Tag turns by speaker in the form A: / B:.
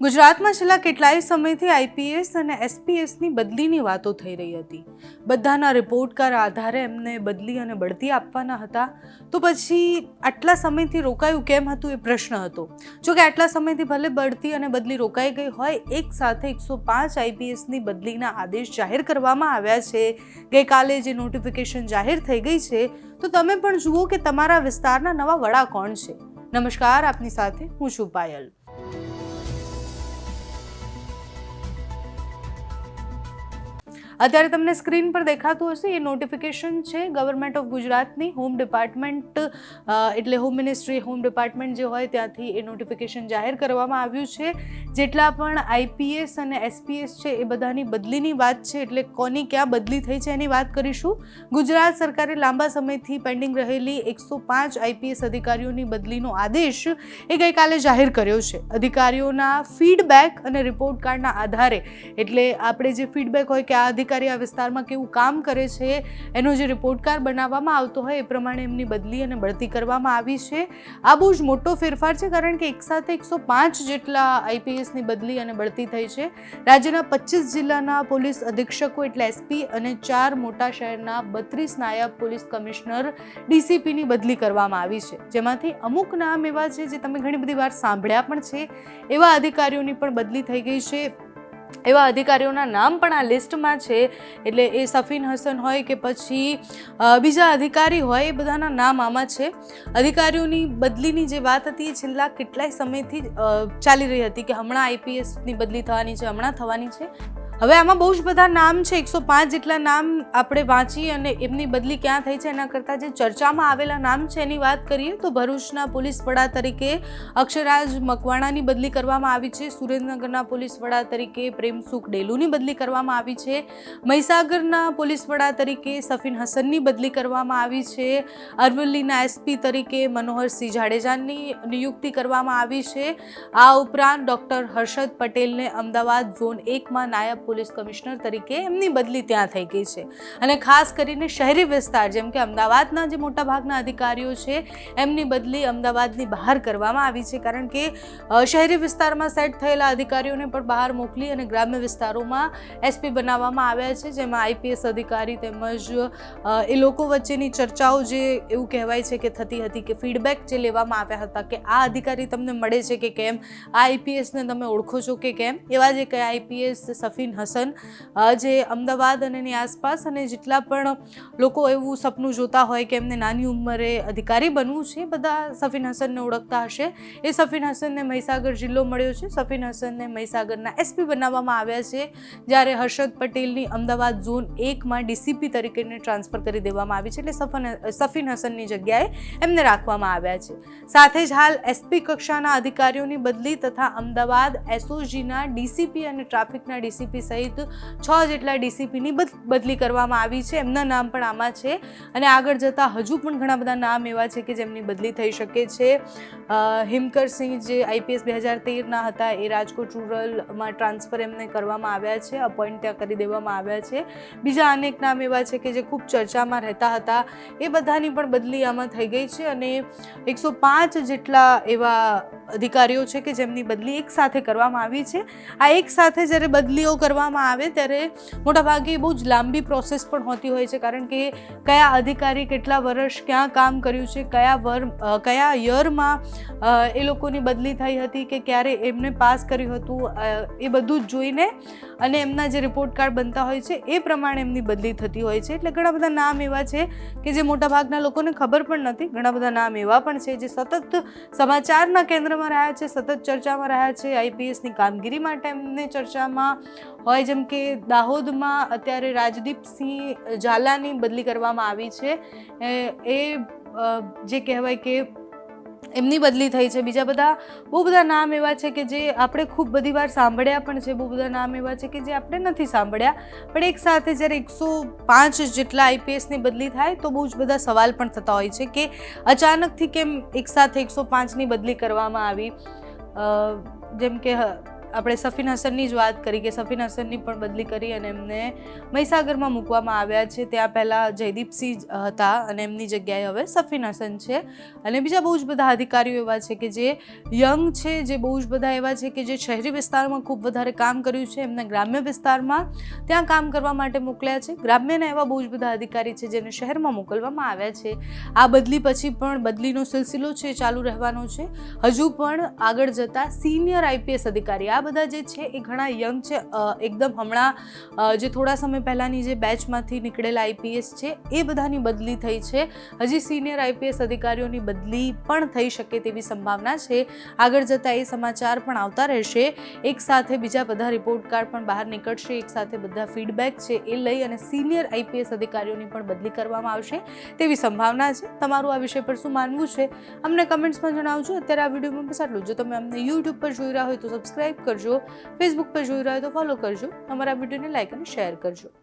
A: ગુજરાતમાં છેલ્લા કેટલાય સમયથી આઈપીએસ અને એસપીએસની બદલીની વાતો થઈ રહી હતી. બધાના રિપોર્ટ કાર આધારે એમને બદલી અને બઢતી આપવાના હતા. તો પછી આટલા સમયથી રોકાયું કેમ હતું એ પ્રશ્ન હતો. જો કે આટલા સમયથી ભલે બઢતી અને બદલી રોકાઈ ગઈ હોય, એક સાથે એકસો પાંચ આઈપીએસની બદલીના આદેશ જાહેર કરવામાં આવ્યા છે. ગઈકાલે જે નોટિફિકેશન જાહેર થઈ ગઈ છે, તો તમે પણ જુઓ કે તમારા વિસ્તારના નવા વડા કોણ છે. નમસ્કાર, આપની સાથે હું છું પાયલ. અત્યારે તમને સ્ક્રીન પર દેખાતું હશે, એ નોટિફિકેશન છે ગવર્મેન્ટ ઓફ ગુજરાતની હોમ ડિપાર્ટમેન્ટ એટલે હોમ મિનિસ્ટ્રી હોમ ડિપાર્ટમેન્ટ જે હોય ત્યાંથી એ નોટિફિકેશન જાહેર કરવામાં આવ્યું છે. જેટલા પણ આઈપીએસ અને એસપીએસ છે, એ બધાની બદલીની વાત છે, એટલે કોની ક્યાં બદલી થઈ છે એની વાત કરીશું. ગુજરાત સરકારે લાંબા સમયથી પેન્ડિંગ રહેલી એકસો પાંચ આઈપીએસ અધિકારીઓની બદલીનો આદેશ એ ગઈકાલે જાહેર કર્યો છે. અધિકારીઓના ફીડબેક અને રિપોર્ટ કાર્ડના આધારે. એટલે આપણે જે ફીડબેક હોય કે આ અધિકારી આ વિસ્તારમાં કેવું કામ કરે છે, એનો જે રિપોર્ટ કાર્ડ બનાવવામાં આવતો હોય એ પ્રમાણે એમની બદલી અને બઢતી કરવામાં આવી છે. આ બહુ જ મોટો ફેરફાર છે, કારણ કે એકસાથે એકસો પાંચ જેટલા આઈપીએસની બદલી અને બઢતી થઈ છે. રાજ્યના પચીસ જિલ્લાના પોલીસ અધિક્ષકો એટલે એસપી અને ચાર મોટા શહેરના બત્રીસ નાયબ પોલીસ કમિશનર ડીસીપીની બદલી કરવામાં આવી છે. જેમાંથી અમુક નામ એવા છે જે તમે ઘણી બધી વાર સાંભળ્યા પણ છે. એવા અધિકારીઓની પણ બદલી થઈ ગઈ છે. એવા અધિકારીઓના નામ પણ આ લિસ્ટમાં છે. એટલે એ સફીન હસન હોય કે પછી બીજા અધિકારી હોય, એ બધાના નામ આમાં છે. અધિકારીઓની બદલીની જે વાત હતી એ છેલ્લા કેટલાય સમયથી ચાલી રહી હતી કે હમણાં આઈપીએસની બદલી થવાની છે, હમણાં થવાની છે. હવે આમાં બહુ જ બધા નામ છે. એકસો પાંચ જેટલા નામ આપણે વાંચી અને એમની બદલી ક્યાં થઈ છે એના કરતાં જે ચર્ચામાં આવેલા નામ છે એની વાત કરીએ તો ભરૂચના પોલીસ વડા તરીકે અક્ષરાજ મકવાણાની બદલી કરવામાં આવી છે. સુરેન્દ્રનગરના પોલીસ વડા તરીકે પ્રેમસુખ ડેલુની બદલી કરવામાં આવી છે. મહીસાગરના પોલીસ વડા તરીકે સફીન હસનની બદલી કરવામાં આવી છે. અરવલ્લીના એસપી તરીકે મનોહરસિંહ જાડેજાની નિયુક્તિ કરવામાં આવી છે. આ ઉપરાંત ડૉક્ટર હર્ષદ પટેલને અમદાવાદ ઝોન એકમાં નાયબ પોલીસ કમિશનર તરીકે એમની બદલી ત્યાં થઈ ગઈ છે. અને ખાસ કરીને શહેરી વિસ્તાર, જેમ કે અમદાવાદના જે મોટાભાગના અધિકારીઓ છે, એમની બદલી અમદાવાદની બહાર કરવામાં આવી છે. કારણ કે શહેરી વિસ્તારમાં સેટ થયેલા અધિકારીઓને પણ બહાર મોકલી અને ગ્રામ્ય વિસ્તારોમાં એસપી બનાવવામાં આવ્યા છે. જેમાં આઈપીએસ અધિકારી તેમજ એ લોકો વચ્ચેની ચર્ચાઓ જે એવું કહેવાય છે કે થતી હતી કે ફીડબેક જે લેવામાં આવ્યા હતા કે આ અધિકારી તમને મળે છે કે કેમ? આ આઈપીએસને તમે ઓળખો છો કે કેમ? એવા જે કયા આઈપીએસ, સફીન હસન જે અમદાવાદ અને એની આસપાસ અને જેટલા પણ લોકો એવું સપનું જોતા હોય કે એમને નાની ઉંમરે અધિકારી બનવું છે, બધા સફીન હસનને ઓળખતા હશે. એ સફીન હસનને મહીસાગર જિલ્લો મળ્યો છે. સફીન હસનને મહીસાગરના એસપી બનાવવામાં આવ્યા છે, જ્યારે હર્ષદ પટેલની અમદાવાદ ઝોન એકમાં ડીસીપી તરીકેને ટ્રાન્સફર કરી દેવામાં આવી છે, એટલે સફન, સફીન હસનની જગ્યાએ એમને રાખવામાં આવ્યા છે. સાથે જ હાલ એસપી કક્ષાના અધિકારીઓની બદલી તથા અમદાવાદ એસઓજીના ડીસીપી અને ટ્રાફિકના ડીસીપી સહિત છ જેટલા ડીસીપીની બદલી કરવામાં આવી છે. એમના નામ પણ આમાં છે. અને આગળ જતાં હજુ પણ ઘણા બધા નામ એવા છે કે જેમની બદલી થઈ શકે છે. હિમકરસિંહ હિમકર સિંહ જે આઈપીએસ બે હજાર તેરના હતા એ રાજકોટ રૂરલમાં ટ્રાન્સફર એમને કરવામાં આવ્યા છે, અપોઇન્ટ ત્યાં કરી દેવામાં આવ્યા છે. બીજા અનેક નામ એવા છે કે જે ખૂબ ચર્ચામાં રહેતા હતા. એ બધાની પણ બદલી આમાં થઈ ગઈ છે અને એકસો પાંચ જેટલા એવા અધિકારીઓ છે કે જેમની બદલી એક સાથે કરવામાં આવી છે. આ એક સાથે જ્યારે બદલીઓ કરવામાં આવે ત્યારે મોટાભાગે બહુ જ લાંબી પ્રોસેસ પણ હોતી હોય છે. કારણ કે કયા અધિકારી કેટલા વર્ષ ક્યાં કામ કર્યું છે, કયા વર કયા યરમાં એ લોકોની બદલી થઈ હતી કે ક્યારે એમને પાસ કર્યું હતું એ બધું જ જોઈને અને એમના જે રિપોર્ટ કાર્ડ બનતા હોય છે, એ પ્રમાણે એમની બદલી થતી હોય છે. એટલે ઘણા બધા નામ એવા છે કે જે મોટાભાગના લોકોને ખબર પણ નથી. ઘણા બધા નામ એવા પણ છે જે સતત સમાચારના કેન્દ્રમાં રહ્યા છે, સતત ચર્ચામાં રહ્યા છે. આઈપીએસની કામગીરી માટે એમને ચર્ચામાં હોય, જેમ કે દાહોદમાં અત્યારે રાજદીપસિંહ ઝાલાની બદલી કરવામાં આવી છે. એ- જે કહેવાય કે એમની બદલી થઈ છે. બીજા બધા, બહુ બધા નામ એવા છે કે જે આપણે ખૂબ બધી વાર સાંભળ્યા પણ છે. બહુ બધા નામ એવા છે કે જે આપણે નથી સાંભળ્યા. પણ એક સાથે જ્યારે એકસો પાંચ જેટલા આઈપીએસની બદલી થાય, તો બહુ જ બધા સવાલ પણ થતા હોય છે કે અચાનકથી કેમ એક સાથે એકસો પાંચની બદલી કરવામાં આવી? જેમ કે આપણે સફીન હસનની જ વાત કરી કે સફીન હસનની પણ બદલી કરી અને એમને મહીસાગરમાં મૂકવામાં આવ્યા છે. ત્યાં પહેલાં જયદીપસિંહ હતા અને એમની જગ્યાએ હવે સફીન હસન છે. અને બીજા બહુ જ બધા અધિકારીઓ એવા છે કે જે યંગ છે, જે બહુ જ બધા એવા છે કે જે શહેરી વિસ્તારમાં ખૂબ વધારે કામ કર્યું છે. એમને ગ્રામ્ય વિસ્તારમાં ત્યાં કામ કરવા માટે મોકલ્યા છે. ગ્રામ્યના એવા બહુ જ બધા અધિકારી છે જેને શહેરમાં મોકલવામાં આવ્યા છે. આ બદલી પછી પણ બદલીનો સિલસિલો છે, ચાલુ રહેવાનો છે. હજુ પણ આગળ જતા સિનિયર આઈપીએસ અધિકારી આ બધા જે છે એ ઘણા યંગ છે. એકદમ હમણાં જે થોડા સમય પહેલાંની જે બેચમાંથી નીકળેલા આઈપીએસ છે એ બધાની બદલી થઈ છે. હજી સિનિયર આઈપીએસ અધિકારીઓની બદલી પણ થઈ શકે તેવી સંભાવના છે. આગળ જતાં એ સમાચાર પણ આવતા રહેશે. એક સાથે બીજા બધા રિપોર્ટ કાર્ડ પણ બહાર નીકળશે. એક સાથે બધા ફીડબેક છે એ લઈ અને સિનિયર આઈપીએસ અધિકારીઓની પણ બદલી કરવામાં આવશે તેવી સંભાવના છે. તમારું આ વિષય પર શું માનવું છે? અમને કમેન્ટ્સમાં જણાવજો. અત્યારે આ વિડીયોમાં બસ આટલું જો. તમે અમને યુટ્યુબ પર જોઈ રહ્યા હોય તો સબસ્ક્રાઇબ કરજો. ફેસબુક પર જોઈ રહ્યા હોય તો ફોલો કરજો. અમારા વિડીયોને લાઇક અને શેર કરજો.